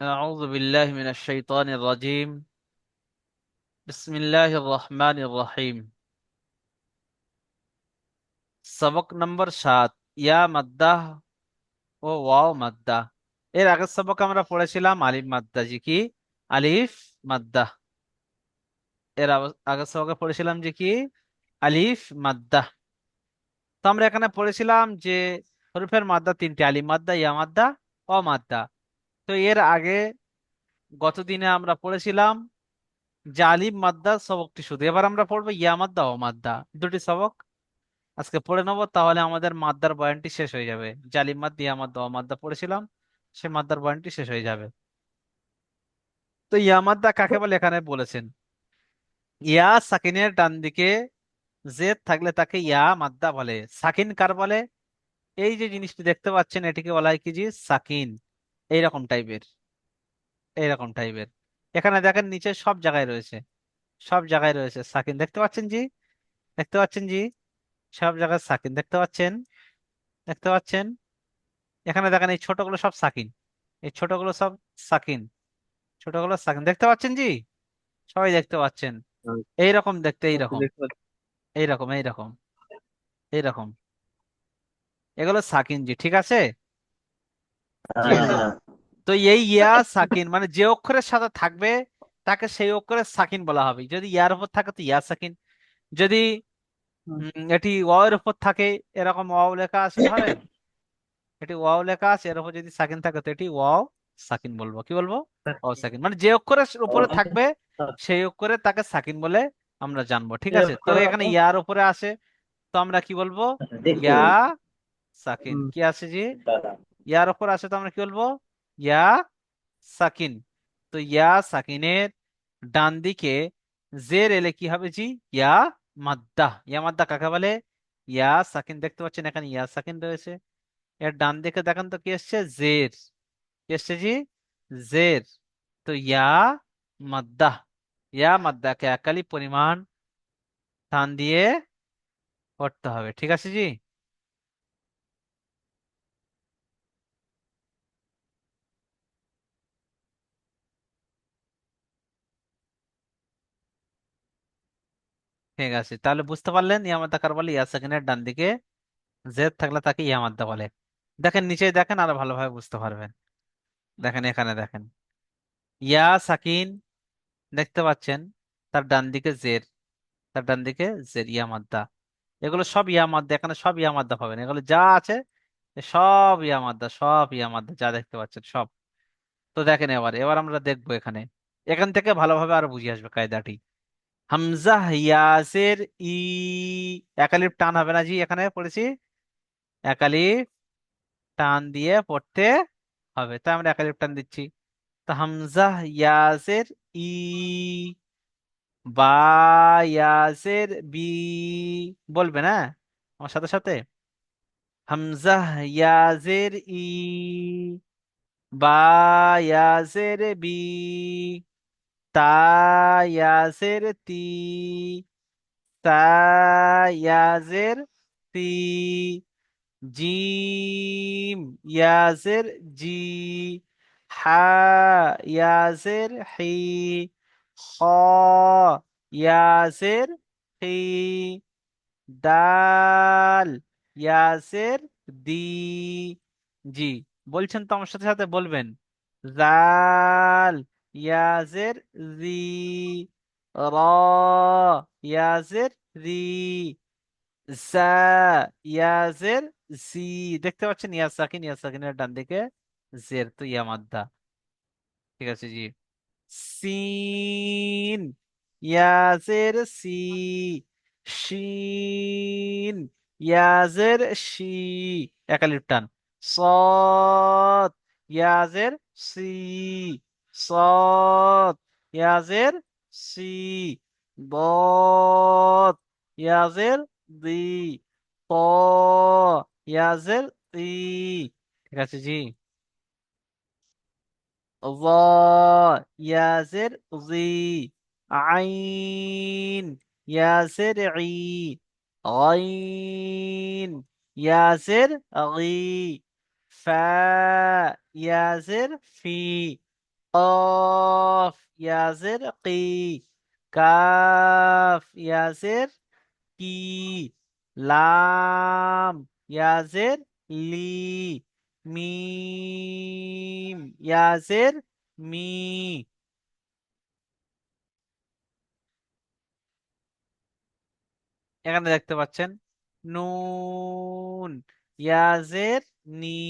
أعوذ بالله من الشيطان الرجيم بسم الله الرحمن الرحيم সবক নম্বর সাত ইয়া মাদ্দাহ ও ওয়াও মাদ্দা এর আগের সবক আমরা পড়েছিলাম আলিফ মাদ্দা জি কি আলিফ মাদ্দা এর আব- আগের সবকে পড়েছিলাম যে কি আলিফ মাদ্দা তো আমরা এখানে পড়েছিলাম যে হরফের মাদ্দা তিনটি আলিফ মাদ্দা ইয়া মাদ্দা অ মাদ্দা তো এর আগে গতদিনে আমরা পড়েছিলাম জালিম মাদ্দা সবকটি শুধু। এবার আমরা পড়ব ইয়া মাদ্দা ও মাদ্দা, দুটি সবক। আজকে পড়ে নেব, তাহলে আমাদের মাদ্দার বয়ানটি শেষ হয়ে যাবে। জালিম মাদ্দা, ইয়া মাদ্দা ও মাদ্দা পড়েছিলাম, সে মাদ্দার বয়ানটি শেষ হয়ে যাবে। তো ইয়া মাদ্দা কাকে বলে? এখানে বলেছেন। ইয়া সাকিনের ডান দিকে জেদ থাকলে তাকে ইয়া মাদ্দা বলে। সাকিন কার বলে? এই যে জিনিসটি দেখতে পাচ্ছেন, এটিকে বলা হয় কি জি সাকিন। এইরকম টাইপের এইরকম টাইপের এখানে দেখেন নিচে সব জায়গায় রয়েছে সব জায়গায় রয়েছে সাকিন। দেখতে পাচ্ছেন জি? দেখতে পাচ্ছেন জি? সব জায়গায় সাকিন। দেখতে পাচ্ছেন? দেখতে পাচ্ছেন? এখানে দেখেন এই ছোটগুলো সব সাকিন। এই ছোটগুলো সব সাকিন। ছোটগুলো সাকিন। দেখতে পাচ্ছেন জি? সবাই দেখতে পাচ্ছেন। এইরকম দেখতে এইরকম। দেখতে পাচ্ছি। এইরকম এইরকম এইরকম। এগুলো সাকিন জি ঠিক আছে। তো এই ইয়া সাকিন মানে যে অক্ষরের সাথে থাকবে তাকে সেই অক্ষরের সাকিন বলা হবে। যদি ইয়ার উপর থাকে তো ইয়া সাকিন। যদি এটি ওয়াও এর উপর থাকে এরকম ওয়াও লেখা আছে ধরেন। এটি ওয়াও লেখা আছে এর উপর যদি সাকিন থাকে তো এটি ওয়াও সাকিন বলব। কি বলব? ওয়াও সাকিন। মানে যে অক্ষরের উপরে থাকবে সেই অক্ষরে তাকে সাকিন বলে আমরা জানব ঠিক আছে? তো এখানে ইয়ার উপরে আসে তো আমরা কি বলব? ইয়া সাকিন। কি আছে জি ইয়ার উপর আসে তো আমরা কি বলব? ইয়া সাকিন। তো ইয়া সাকিনের ডান দিকে জের এলে কি হবে জি? ইয়া মাদ্দা। ইয়া মাদ্দা কাকে বলে? ইয়া সাকিন দেখতে পাচ্ছেন এখানে ইয়া সাকিন রয়েছে। এর ডান দিকে দেখেন তো কি এসছে? জের। কি এসছে জি? জের। তো ইয়া মাদ্দা। ইয়া মাদ্দাকে একালি পরিমাণ টান দিয়ে পড়তে হবে। ঠিক আছে জি? ঠিক আছে, তাহলে বুঝতে পারলেন ইয়া মাদ্দা কার বলে ইয়া সাকিনের ডান দিকে জেদ থাকলে তাকে ইয়া মাদ্দা বলে। দেখেন নিচে দেখেন, আরও ভালোভাবে বুঝতে পারবেন। দেখেন, এখানে দেখেন। ইয়া সাকিন, দেখতে পাচ্ছেন, তার ডান দিকে জের, তার ডান দিকে জের ইয়া মাদ্দা এগুলো সব ইয়া মাদ্দা এখানে সব ইয়া মাদ্দা পাবেন। এগুলো যা আছে সব ইয়া মাদ্দা সব ইয়া মাদ্দা যা দেখতে পাচ্ছেন, সব। তো দেখেন এবার এবার আমরা দেখব এখানে। এখান থেকে ভালোভাবে আরও বুঝে আসবে কায়দাটি। হামজা ইয়াসের ই একালিফ টান হবে না জি, এখানে পড়েছি। একালিফ টান দিয়ে পড়তে হবে, তাই আমরা একালিফ টান দিচ্ছি। তো হামজা ইয়াসের ই, বা ইয়াসের বি, বলবে না? আমার সাথে সাথে। হামজা ইয়াজের ই, বা ইয়াজের বি তা ইয়াজের তি তা ইয়াজের তি জিম ইয়াজের জি হা ইয়াজের হি খ ইয়াজের হি দাল ইয়াসের দি জি বলছেন তো আমার সাথে সাথে বলবেন। জাল ইয়াজের জি র ইয়াজের রি জা ইয়াজের জি দেখতে পাচ্ছেন ইয়া সাকিন ইয়া সাকিনের ডান দিকে জের তো ইয়া মাদ্দা ঠিক আছে জি। সিন, ইয়াজের সি, শিন, ইয়াজের শি। একালিপ টান। সদ ইয়াজের সি। সদ ইয়াজের সি বদ ইয়াজের দি ত ইয়াজের তি ঠিক আছে জি ظا ياسر ظي عين ياسر عي غين ياسر غي فا ياسر في قاف ইয়াজের কি কাফ ইয়াজের কি লাম ইয়াজের লি মিম ইয়াজের মি এখানে দেখতে পাচ্ছেন নুন ইয়াজের নি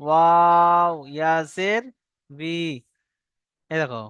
ওয়াও ইয়াজের বি এই দেখো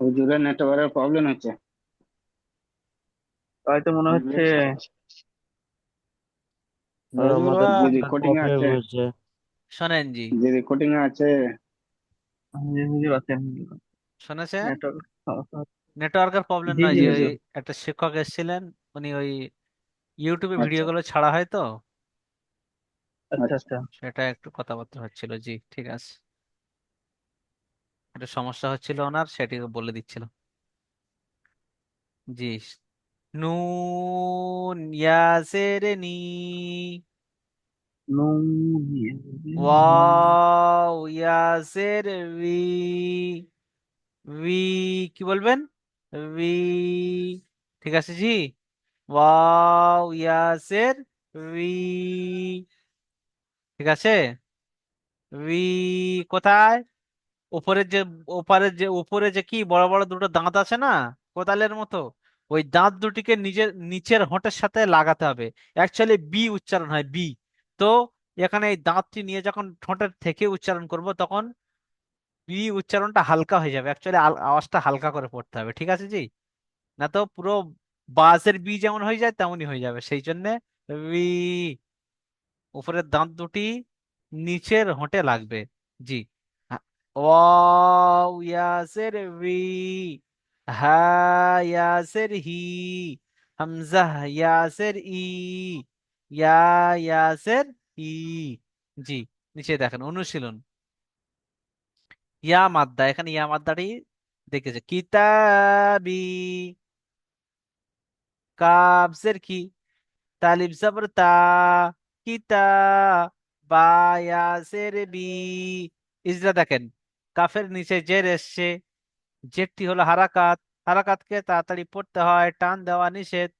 হুজুরের নেটওয়ার্কের প্রবলেম হচ্ছে। তাই তো মনে হচ্ছে হুজুর আমাদের যে রেকর্ডিং আছে। শোনেন জি। যে রেকর্ডিং আছে। হুজুর হুজুর আছেন। নেটওয়ার্ক নেটওয়ার্কের প্রবলেম জি, নয় জি, যে ওই হুজুর। একটা শিক্ষক এসেছিলেন উনি ওই ইউটিউবে আচ্ছা। ভিডিওগুলো ছাড়া হয় তো? আচ্ছা আচ্ছা। সেটা একটু কথাবার্তা হচ্ছিল জি ঠিক আছে। একটা সমস্যা হচ্ছিল ওনার সেটি বলে দিচ্ছিল। জি নুন ইয়াসের নি। নুন ওয়াও ইয়াসের উই উই কি বলবেন? উই ঠিক আছে জি। ওয়াও ইয়াসের উই ঠিক আছে? উই কোথায়? উপরের যে, ওপারের যে উপরে যে কি বড় বড় দুটো দাঁত আছে না, কোদালের মতো, ওই দাঁত দুটিকে নিজের, নিচের হোঁটের সাথে লাগাতে হবে। অ্যাকচুয়ালি বি উচ্চারণ হয় বি তো এখানে এই দাঁতটি নিয়ে যখন ঠোঁটের থেকে উচ্চারণ করব, তখন বি উচ্চারণটা হালকা হয়ে যাবে। অ্যাকচুয়ালি আওয়াজটা হালকা করে পড়তে হবে, ঠিক আছে জি? না তো পুরো বাসের বি যেমন হয়ে যায়, তেমনই হয়ে যাবে। সেই জন্য বি উপরের দাঁত দুটি নিচের হোঁটে লাগবে, জি। ওয়াও ইয়াসের উই হা ইয়াসের হি হামজা ইয়াসের ই ইয়া ইয়াসের ই জি, নিচে দেখেন, অনুশীলন। ইয়া মাদ্দা এখানে ইয়া মাদ্দাটি দেখেছে। কিতাবি। কাবজের কি? তালিব জবর তা। কিতা বা ইয়াসের বি। ইজরা দেখেন। কাফের নিচে জের এসছে। জেরটি হলো হারাকাত। হারাকাতকে তাড়াতাড়ি পড়তে হয় টান দেওয়া নিষেধ।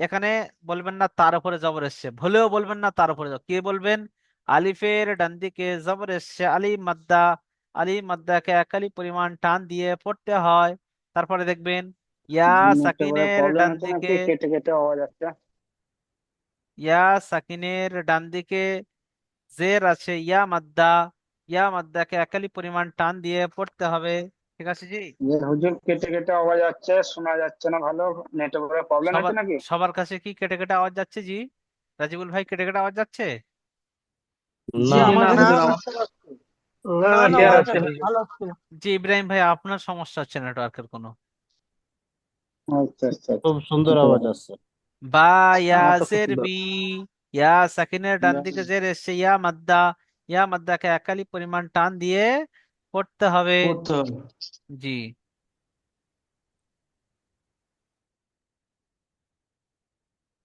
এখানে বলবেন না তার উপরে জবর এসছে। ভুলেও বলবেন না তার উপরে কে বলবেন? আলিফের ডান দিকে জবর এসছে। আলি মাদ্দা। আলি মাদ্দাকে একালি পরিমাণ টান দিয়ে পড়তে হয়। তারপরে দেখবেন ইয়া সাকিনের ডান দিকে কেটে কেটে আওয়াজ আসছে। ইয়া সাকিনের ডান দিকে জের আছে। ইয়া মাদ্দা। ইয়া মাদ্দাকে একালি পরিমাণ টান দিয়ে পড়তে হবে। ঠিক আছে জি? হুজুর কেটে কেটে আওয়াজ আসছে শোনা যাচ্ছে না ভালো? নেটওয়ার্কের প্রবলেম আছে নাকি? সবার কাছে কি কেটে কেটে আওয়াজ যাচ্ছে জি? রাজিবুল ভাই কেটে কেটে আওয়াজ যাচ্ছে? জি ইব্রাহিম ভাই আপনার সমস্যা হচ্ছে নেটওয়ার্কের কোনো। আচ্ছা আচ্ছা খুব সুন্দর আওয়াজ আসছে। বা খুব ইয়াসের বি ইয়া সাকিনের ডান দিকে জের এসছে ইয়া মাদ্দা। ইয়া মাদ্দাকে একালি পরিমাণ টান দিয়ে পড়তে হবে। জি।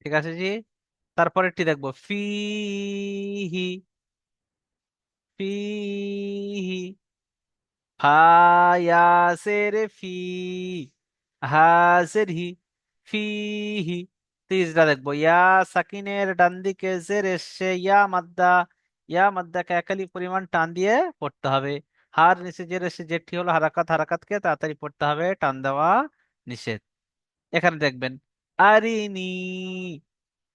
ঠিক আছে জি। তারপরেরটি দেখব। ফিহি ফিহি হায়াসের ফি হাজের হি ফিহি তিসরা দেখব। ইয়া সাকিনের ডান দিকে জের এসছে। ইয়া মাদ্দা ইয়া মাদ্দাকে একালি পরিমাণ টান দিয়ে পড়তে হবে। হার নিচে জের এসছে জেরটি হলো হারাকাত, হারাকাতকে তাড়াতাড়ি পড়তে হবে, টান দেওয়া নিষেধ। এখানে দেখবেন, আরিনি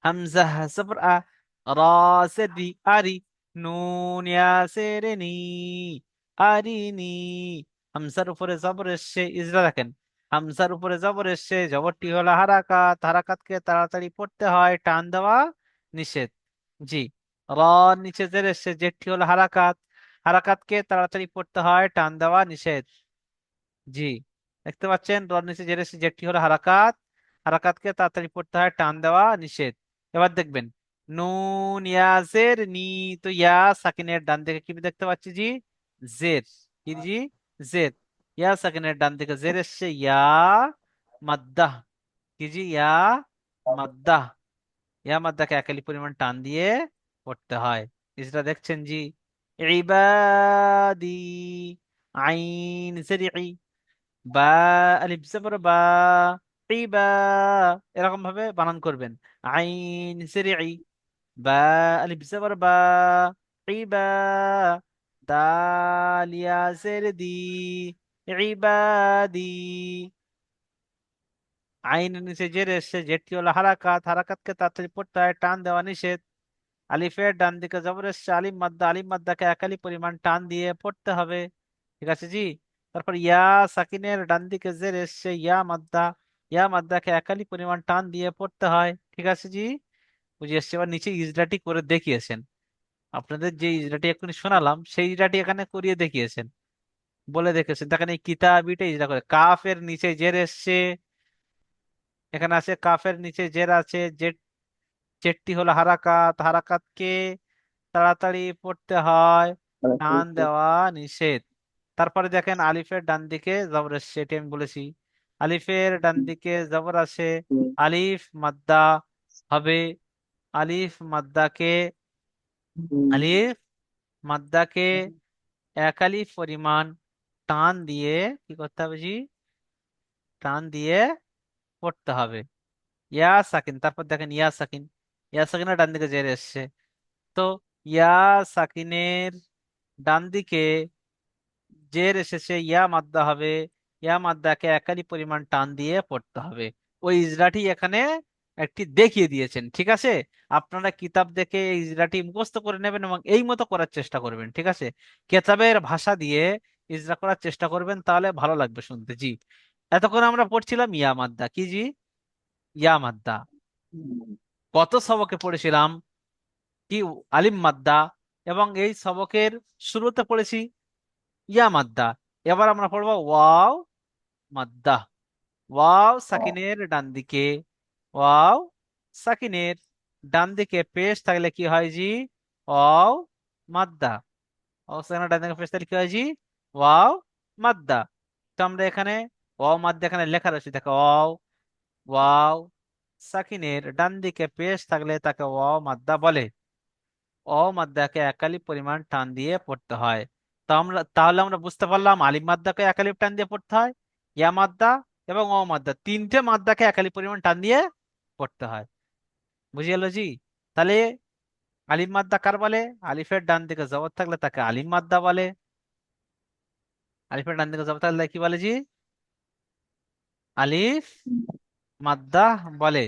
হামজা আ রি আরি নুন নি আরিনি হামজার উপরে জবর এসছে ইজরা দেখেন, হামজার উপরে জবর এসছে, জবরটি হলো হারাকাত, হারাকাতকে তাড়াতাড়ি পড়তে হয়, টান দেওয়া নিষেধ। জি র নিচে জের এসছে জেরটি হলো হারাকাত। হারাকাতকে তাড়াতাড়ি পড়তে হয়, টান দেওয়া নিষেধ। জি, দেখতে পাচ্ছেন রর নিচে জের এসছে জেরটি হলো হারাকাত। হারাকাতকে তাড়াতাড়ি পড়তে হয়, টান দেওয়া নিষেধ। এবার দেখবেন, নুন ইয়াজের নি তো ইয়া সাকিনের ডান দিকে কি দেখতে পাচ্ছি জি? জের। কি জি? জের। ইয়া সাকিনের ডান দিকে জের এসছে, ইয়া মাদ্দা। কি জি? ইয়া মাদ্দা। ইয়া মাদ্দাকে একালি পরিমাণ টান দিয়ে পড়তে হয়। যেটা দেখছেন জি? ইবাদি আইন জেরি বা আলিফ জবর বা ইবা এরকম ভাবে বানান করবেন। আইন জেরি বা আলিফ জবর বা ইবা দাল ইয়া জের দি ইবাদি আইনের নিচে জের এসছে জেরটি হলো হারাকাত। হারাকাতকে তাড়াতাড়ি পড়তে হয়, টান দেওয়া নিষেধ। আলিফের ডান দিকে জবর এসছে আলিম মাদ্দা, আলিম মাদ্দাকে একালি পরিমাণ টান দিয়ে পড়তে হবে। ঠিক আছে জি? তারপর ইয়া সাকিনের ডান দিকে জের এসছে ইয়া মাদ্দা। ইয়া মাদ্দাকে একালি পরিমাণ টান দিয়ে পড়তে হয়। ঠিক আছে জি? বুঝে এসছে। এবার নিচে ইজরাটি করে দেখিয়েছেন। আপনাদের যে ইজরাটি এক্ষুনি শোনালাম, সেই ইজরাটি এখানে করিয়ে দেখিয়েছেন। বলে দেখেছেন দেখেন এই কিতাবিটা ইজরা করে। কাফের নিচে জের এসছে। এখানে আছে কাফের নিচে জের আছে, জের জেরটি হলো হারাকাত। হারাকাতকে তাড়াতাড়ি পড়তে হয়। টান দেওয়া নিষেধ। তারপরে দেখেন আলিফের ডান দিকে জবর এসছে এটি আমি বলেছি। আলিফের ডান দিকে জবর আছে আলিফ মাদ্দা হবে। আলিফ মাদ্দাকে আলিফ মাদ্দাকে এক আলিফ পরিমাণ টান দিয়ে কি করতে হবে জি? টান দিয়ে পড়তে হবে। ইয়া সাকিন তারপর দেখেন ইয়া সাকিন। ইয়া সাকিনের ডান দিকে জের এসছে। তো ইয়া সাকিনের ডান দিকে জের এসেছে, ইয়া মাদ্দা হবে, ইয়া মাদ্দাকে একালি পরিমাণ টান দিয়ে পড়তে হবে। ওই ইজরাটি এখানে একটি দেখিয়ে দিয়েছেন, ঠিক আছে? আপনারা কিতাব দেখে এই ইজরাটি মুখস্থ করে নেবেন এবং এই মতো করার চেষ্টা করবেন, ঠিক আছে? কেতাবের ভাষা দিয়ে ইজরা করার চেষ্টা করবেন, তাহলে ভালো লাগবে শুনতে। জি, এতক্ষণ আমরা পড়ছিলাম ইয়া মাদ্দা। কি জি? ইয়া মাদ্দা। কত সবকে পড়েছিলাম? কি আলিম মাদ্দা। এবং এই সবকের শুরুতে পড়েছি ইয়া মাদ্দা। এবার আমরা পড়ব ওয়াও মাদ্দা। ওয়াও সাকিনের ডান দিকে ওয়াও সাকিনের ডান দিকে পেশ থাকলে কি হয় জি? ওয়াও মাদ্দা। ওয়াও ডান দিকে পেশ থাকলে কি হয় জি? ওয়াও মাদ্দা। তো আমরা এখানে ওয়াও মাদ্দা এখানে লেখা রয়েছে। দেখো, ওয়াও ওয়াও সাকিনের ডান দিকে পেশ থাকলে তাকে ওয়াও মাদ্দা বলে। অ মাদ্দাকে একালি পরিমাণ টান দিয়ে পড়তে হয়। তো আমরা, তাহলে আমরা বুঝতে পারলাম আলিম মাদ্দাকে একালি টান দিয়ে পড়তে হয়, ইয়া মাদ্দা এবং অ মাদ্দা তিনটে মাদ্দাকে একালি পরিমাণ টান দিয়ে পড়তে হয়। বুঝে গেল জি? তাহলে আলিম মাদ্দা কার বলে? আলিফের ডান দিকে জবর থাকলে তাকে আলিম মাদ্দা বলে। আলিফের ডান দিকে জবর থাকলে কি বলে জি? আলিফ? মাদ্দা বলে।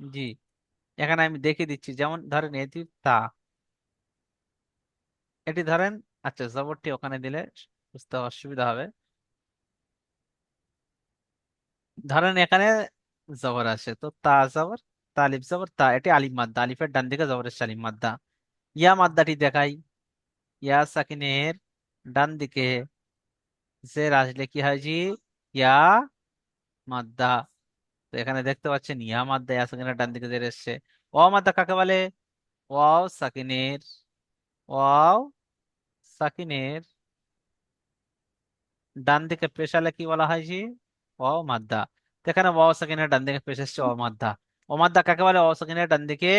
জি, এখানে আমি দেখিয়ে দিচ্ছি। যেমন ধরেন এটি তা। এটি ধরেন আচ্ছা জবরটি ওখানে দিলে বুঝতে অসুবিধা হবে। ধরেন এখানে জবর আছে, তো তা জবর, তালিফ জবর, তা, এটি আলিফ মাদ্দা। আলিফের ডান দিকে জবর এসছে আলিম মাদ্দা। ইয়া মাদ্দাটি দেখাই। ইয়া সাকিনের ডান দিকে। জের আসলে কি হয় জি, ইয়া মাদ্দা। তো এখানে দেখতে পাচ্ছেন ইয়া মাদ্দা ইয়া সাকিনের ডান দিকে জের এসছে। ও মাদ্দা কাকে বলে? ওয়াও সাকিনের ওয়াও সাকিনের। ডান দিকে পেশালে কি বলা হয় জি? অ মাদ্দা এখানে ওয়াও সাকিনের ডান দিকে পেশ এসছে অমাদ্দা অমাদ্দা কাকে বলে? অ সাকিনের ডান দিকে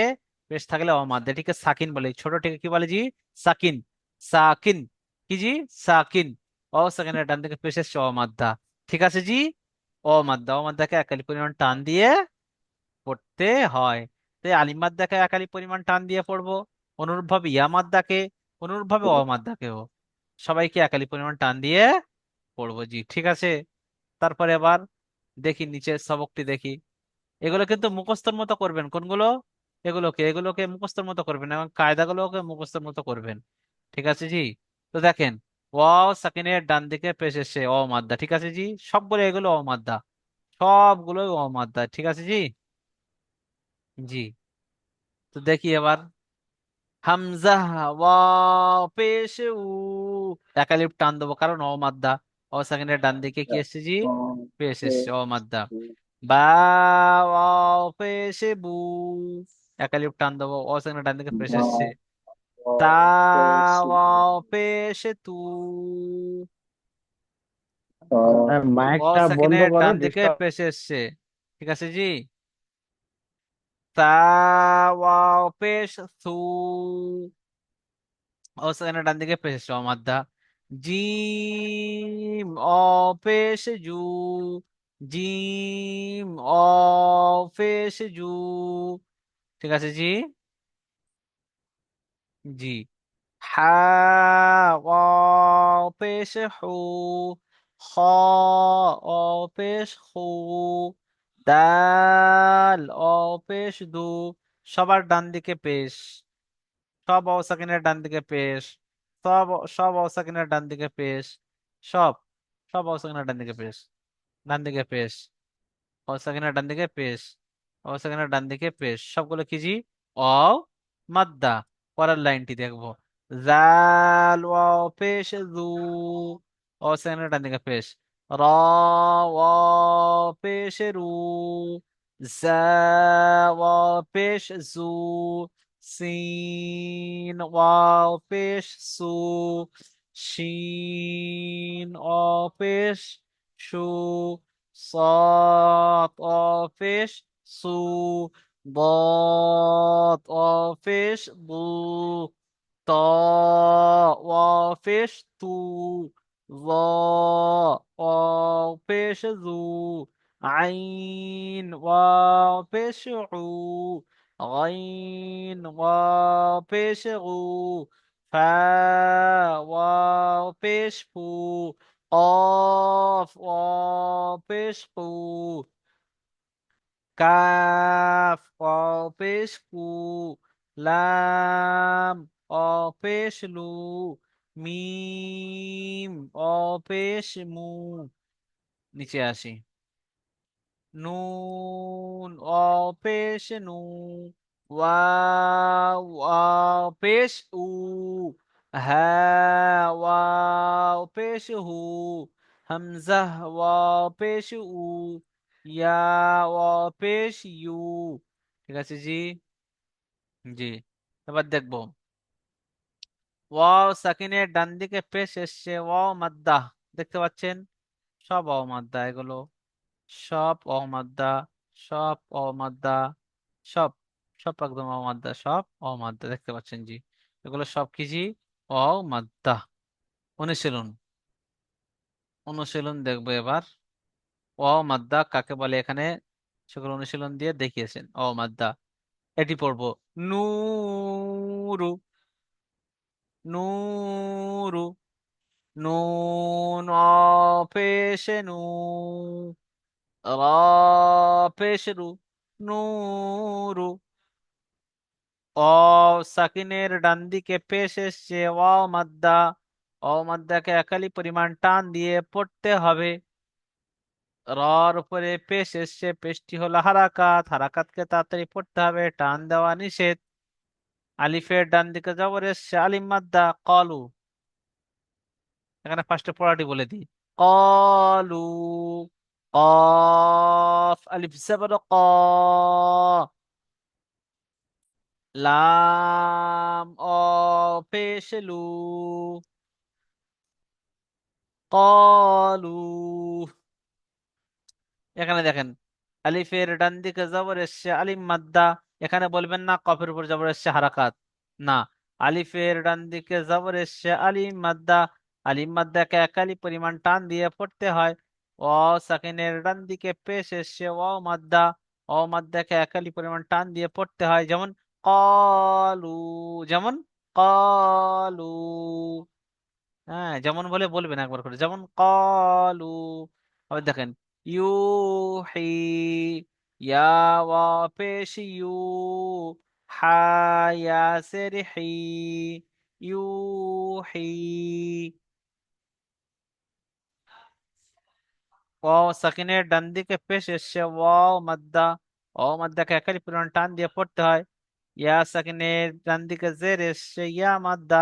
পেশ থাকলে অমাদ্দা এটিকে সাকিন বলে। ছোটটিকে কি বলে জি? সাকিন। সাকিন। কি জি? সাকিন। অ সাকিনের ডান দিকে পেশ এসছে মাদ্দা ঠিক আছে জি? অমাদ্দা অমাদ্দাকে একালি পরিমাণ টান দিয়ে পড়তে হয়। তাই আলিম মাদ্দাকে একালি পরিমাণ টান দিয়ে পড়ব। অনুরূপভাবে ইয়া মাদ্দাকে, অনুরূপভাবে অমাদ্দাকেও সবাইকে একালি পরিমাণ টান দিয়ে পড়ব জি। ঠিক আছে? তারপরে আবার দেখি, নিচের সবকটি দেখি। এগুলো কিন্তু মুখস্থর মতো করবেন। কোনগুলো? এগুলোকে এগুলোকে মুখস্থের মতো করবেন এবং কায়দাগুলোকে মুখস্থের মতো করবেন। ঠিক আছে জি? তো দেখেন ওয়াও, সাকিনের ডান দিকে পেশ এসছে অ মাদ্দা ঠিক আছে জি? সবগুলো এগুলো অ মাদ্দা সবগুলো অ মাদ্দা ঠিক আছে জি? জি। তো দেখি এবার। হামজা, ওয়াও, পেশ, উ একালিপ টান দেবো, কারণ অ মাদ্দা অ সাকিনের ডান দিকে কি এসছে জি? পেশ এসছে অ মাদ্দা বা, ওয়াও, পেশ, বু একালিপ টান দেবো অ সাকিনের ডান দিকে পেশ এসছে। পেশ তু মাইকটা বন্ধ করো ডান দিকে পেশ এসছে ঠিক আছে জি পেশ সু ও সেখানে ডান দিকে পেশ এসছে অমাদ্দা জিম অ পেশ জু জিম অ পেশ জু ঠিক আছে জি জি। হা ওয়াও পেশ হু খ হু দাল অ পেশ দু সবার ডান দিকে পেশ, সব অবসাকিনের ডান দিকে পেশ, সব সব অবসাকিনের ডান দিকে পেশ, সব সব অবসাকিনের ডান দিকে পেশ ডান দিকে পেশ অবসাকিনের ডান দিকে পেশ অবসাকিনের ডান দিকে পেশ, সবগুলো কি জি? অ, মাদ্দা। পরের লাইনটি দেখব। জাল ওয়াও পেশ, জু, ও সেকেন্ড ডান দিকে পেশ। র ওয়া পেশ, রু, জা ওয়া পেশ, জু, সিন ওয়াও পেশ, সু, শিন অ পেশ, সু সত অ পেশ, সু ضاد وفيش ضو طاء وفيش طو ظاء وفيش ذو عين وفيش عو غين وفيش غو فا وفيش فو قاف وفيش قو কাফ, অপেশ কু লাম, অপেশ লু, মিম, অপেশ মু। নিচে আসি। নুন, অপেশ নু, ওয়াও, অপেশ উ হ্যাঁ ওয়াও পেশ হু, হামজা, ওয়াও পেশ উ ইয়া ওয়াও পেশ ইউ ঠিক আছে জি জি এবার দেখব ওয়াও সাকিনের ডান দিকে পেশ এসছে ওয়াও মাদ্দা দেখতে পাচ্ছেন সব অ মাদ্দা এগুলো সব অ মাদ্দা সব অ মাদ্দা সব সব একদম অ মাদ্দা সব অ মাদ্দা দেখতে পাচ্ছেন জি এগুলো সব কি জি অ মাদ্দা অনুশীলন অনুশীলন দেখব এবার অ মাদ্দা কাকে বলে এখানে? সেগুলো অনুশীলন দিয়ে দেখিয়েছেন। অ মাদ্দা, এটি পড়ব। নূরু নূরু, নুন পেশ নু রা পেশ রু, নূরু। অ সাকিনের ডান দিকে পেশ এসছে। অ মাদ্দা মাদ্দাকে একালি পরিমাণ টান দিয়ে পড়তে হবে। রর উপরে পেশ এসছে, পেশটি হলো হারাকাত। হারাকাতকে তাড়াতাড়ি পড়তে হবে, টান দেওয়া নিষেধ। আলিফের ডান দিকে জবর এসছে, আলিম মাদ্দা, কলু। এখানে ফার্স্টে পড়াটি বলে দিই। কলু, কফ, আলিফ জবর ক। লাম, অ, পেশ, লু। কলু। এখানে দেখেন, আলিফের ডান দিকে জবর এসছে আলিম মাদ্দা, এখানে বলবেন না, কফের উপর জবর এসছে হারাকাত। না, আলিফের ডান দিকে জবর এসছে আলিম মাদ্দা, আলিম মাদ্দাকে একালি পরিমাণ টান দিয়ে পড়তে হয়। ও সাকিনের ডান দিকে পেশ এসছে ও মাদ্দা ও মাদ্দাকে একালি পরিমাণ টান দিয়ে পড়তে হয়, যেমন কলু যেমন কলু। হ্যাঁ যেমন বলে বলবেন একবার করে, যেমন কলু। আবার দেখেন ইউহি ইয়া ওয়া পেশ ইউ হা ইয়াসের হি ইউহি ওয়াও সাকিনের ডান দিকে পেশ এসছে ওয়াও মাদ্দা ওয়াও মাদ্দাকে একালি পরিমাণ টান দিয়ে পড়তে হয় ইয়া সাকিনের ডান দিকে জের এসছে ইয়া মাদ্দা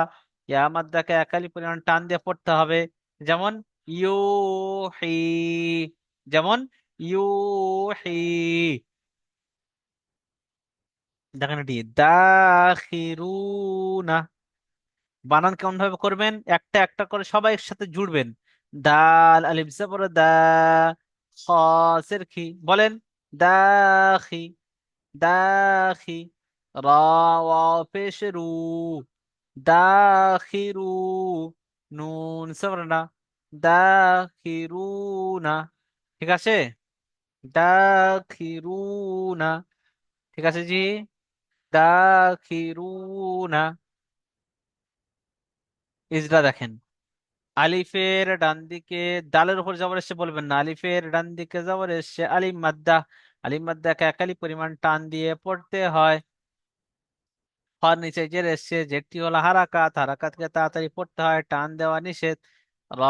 ইয়া মাদ্দাকে একালি পরিমাণ টান দিয়ে পড়তে হবে যেমন ইউহি যেমন, ইউহি। দেখেন এটি, দাখিরুনা। বানান কেমন ভাবে করবেন? একটা একটা করে সবাই একসাথে জুড়বেন। দাল, আলিফ জবর দা খ সের খি। বলেন, দাখি দাখি রা ওয়াও পেশ রু দাখিরু, নুন সবর না। দাখিরুনা। ঠিক আছে? দাখিরুনা, ঠিক আছে জি? দাখিরুনা। ইজরা দেখেন। আলিফের ডান দিকে দালের উপর জবর এসে বলবেন না। আলিফের ডান দিকে জবর এসছে আলিম মাদ্দা। আলিম মাদ্দাকে একালি পরিমাণ টান দিয়ে পড়তে হয়। হর নিচে জের এসছে যেটি হলো হারাকাত। হারাকাতকে তাড়াতাড়ি পড়তে হয়। টান দেওয়া নিষেধ। র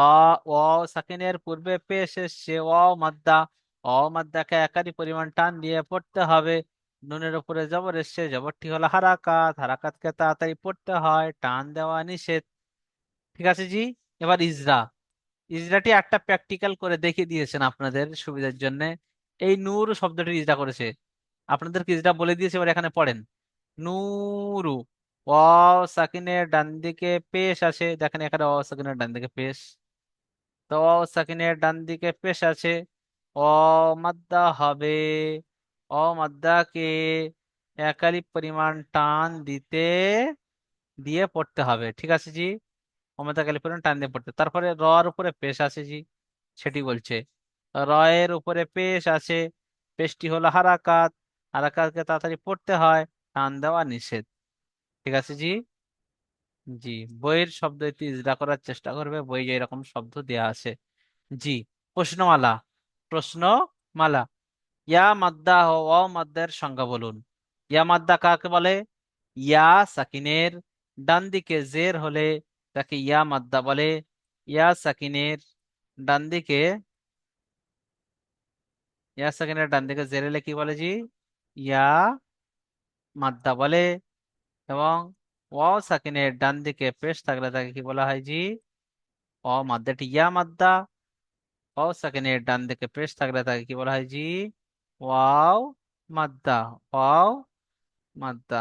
ও সাকিনের পূর্বে পেশ এসছে ও মাদ্দা। ও মাদ্দাকে একালি পরিমাণ টান দিয়ে পড়তে হবে। নুনের উপরে জবর এসছে, জবরটি হলো হারাকাত। হারাকাতকে তাড়াতাড়ি পড়তে হয়, টান দেওয়া নিষেধ। ঠিক আছে জি, এবার ইজরা। ইজরাটি একটা প্র্যাকটিক্যাল করে দেখিয়ে দিয়েছেন আপনাদের সুবিধার জন্য। এই নূর শব্দটি ইজরা করেছে। আপনাদেরকে ইজরা বলে দিয়েছে, এবার এখানে পড়েন। নূরু। ওয়াও, সাকিনের ডান দিকে পেশ আছে। দেখেন এখানে, ওয়াও, সাকিনের ডান দিকে পেশ। তো ওয়াও, সাকিনের ডান দিকে পেশ আছে। অ মাদ্দা হবে। অ মাদ্দাকে একালি পরিমাণ টান দিতে, দিয়ে পড়তে হবে। ঠিক আছে জি? অমতা কালি পরিমাণ টান দিয়ে পড়তে। তারপরে র উপরে পেশ আছে জি, সেটি বলছে। র এর উপরে পেশ আছে। পেশটি হলো হারাকাত। হারাকাতকে তাড়াতাড়ি পড়তে হয়, টান দেওয়া নিষেধ। ঠিক আছে জি? জি, বইয়ের শব্দ এটি ইজরা করার চেষ্টা করবে, বই এরকম শব্দ দেয়া আছে। জি, প্রশ্নমালা প্রশ্নমালা। ইয়া মাদ্দা ও মাদ্দার সংজ্ঞা বলুন। ইয়া মাদ্দা কাকে বলে? ইয়া সাকিনের ডান দিকে জের হলে তাকে ইয়া মাদ্দা বলে। ইয়া সাকিনের ডান দিকে ইয়া সাকিনের ডান দিকে জের হলে কি বলে জি? ইয়া মাদ্দা বলে। এবং ওয়াও সাকিনের ডান দিকে পেশ থাকলে তাকে কি বলা হয় জি? অ মাদ্দাটি ইয়া মাদ্দা ওয়াও সাকিনের ডান দিকে পেশ থাকলে তাকে কি বলা হয় জি? ওয়াও মাদ্দা ওয়াও মাদ্দা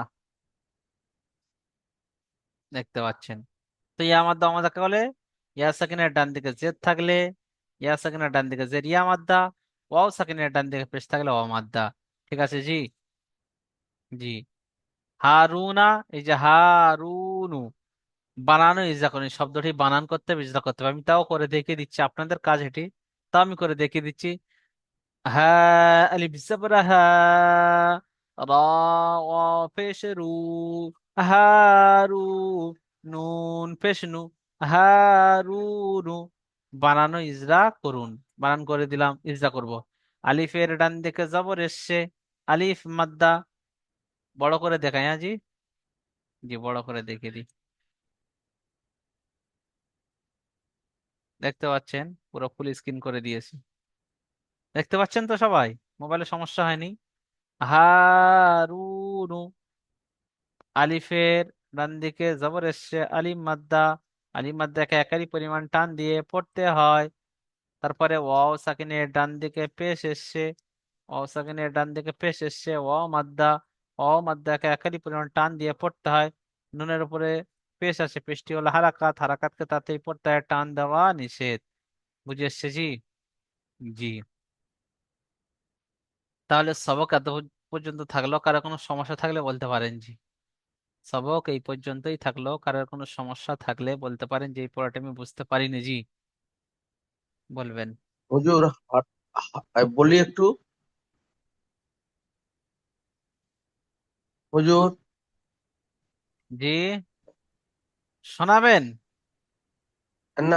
দেখতে পাচ্ছেন। তো ইয়া মাদ্দা কাকে বলে? ইয়া সাকিনের ডান দিকে জেদ থাকলে ইয়া সাকিনের ডান দিকে জের ইয়া মাদ্দা ওয়াও সাকিনের ডান দিকে পেশ থাকলে ওয়া মাদ্দা ঠিক আছে জি? জি। হারুনা, এই যে হারুনু। বানানো ইজরা করেন শব্দটি বানান করতে হবে ইজরা করতে হবে আমি তাও করে দেখিয়ে দিচ্ছি, আপনাদের কাজ এটি। তাও আমি করে দেখিয়ে দিচ্ছি। হ্যাঁ আলিফ জবর হ্যাঁ ওয়া পেশ রু হারু নুন পেশ নু হারুনু। বানানো ইজরা করুন। বানান করে দিলাম ইজরা করব। আলিফের ডান দিকে জবর এসছে আলিফ মাদ্দা। বড় করে দেখাই হ্যাঁ জি? জি, বড় করে দেখিয়ে দিই। দেখতে পাচ্ছেন? পুরো ফুল স্ক্রিন করে দিয়েছি। দেখতে পাচ্ছেন তো সবাই? মোবাইলে সমস্যা হয়নি? হারুনু আলিফের ডান দিকে জবর এসছে। আলিম মাদ্দা, আলিম মাদ্দাকে একারি পরিমাণ টান দিয়ে পড়তে হয়। তারপরে ওয়াও সাকিনের ডান দিকে পেশ এসছে। ওয়াও সাকিনের ডান দিকে পেশ এসছে। ওয়াও মাদ্দা ওয়াও মাদ্দাকে একারি পরিমাণ টান দিয়ে পড়তে হয় নুনের উপরে পেশ আছে পেশটি হলো হারাকাত হারাকাতকে তাতেই পড়তে হয় টান দেওয়া নিষেধ বুঝে এসছে জি জি তাহলে সবক এত পর্যন্ত থাকল কারও কোনো সমস্যা থাকলে বলতে পারেন জি সবক এই পর্যন্তই থাকল কারোর কোনো সমস্যা থাকলে বলতে পারেন যে এই পড়াটা আমি বুঝতে পারিনি জি বলবেন হুজুর বলি একটু হুজুর। জি। শোনাবেন? না